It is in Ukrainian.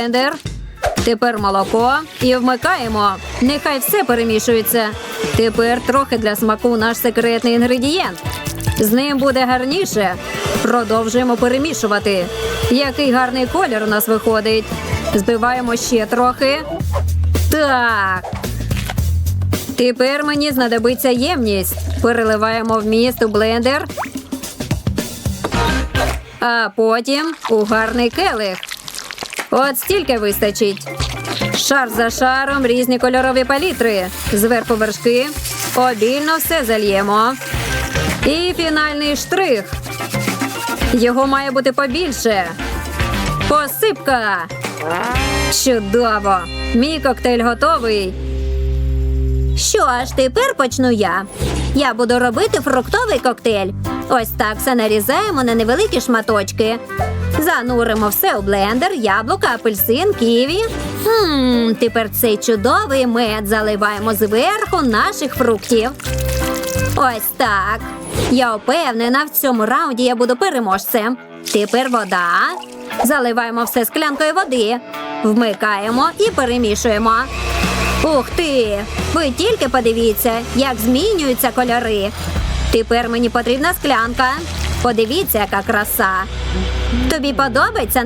блендер. Тепер молоко і вмикаємо. Нехай все перемішується. Тепер трохи для смаку наш секретний інгредієнт. З ним буде гарніше. Продовжуємо перемішувати. Який гарний колір у нас виходить. Збиваємо ще трохи. Так. Тепер мені знадобиться ємність. Переливаємо вміст у блендер. А потім у гарний келих. От стільки вистачить. Шар за шаром різні кольорові палітри. Зверху вершки. Обільно все зальємо. І фінальний штрих. Його має бути побільше. Посипка. Чудово! Мій коктейль готовий. Що ж, тепер почну я. Я буду робити фруктовий коктейль. Ось так все нарізаємо на невеликі шматочки. Зануримо все у блендер, яблука, апельсин, ківі. Хм, тепер цей чудовий мед заливаємо зверху наших фруктів. Ось так. Я впевнена, в цьому раунді я буду переможцем. Тепер вода. Заливаємо все склянкою води. Вмикаємо і перемішуємо. Ух ти! Ви тільки подивіться, як змінюються кольори. Тепер мені потрібна склянка. Подивіться, яка краса. Тобі подобається?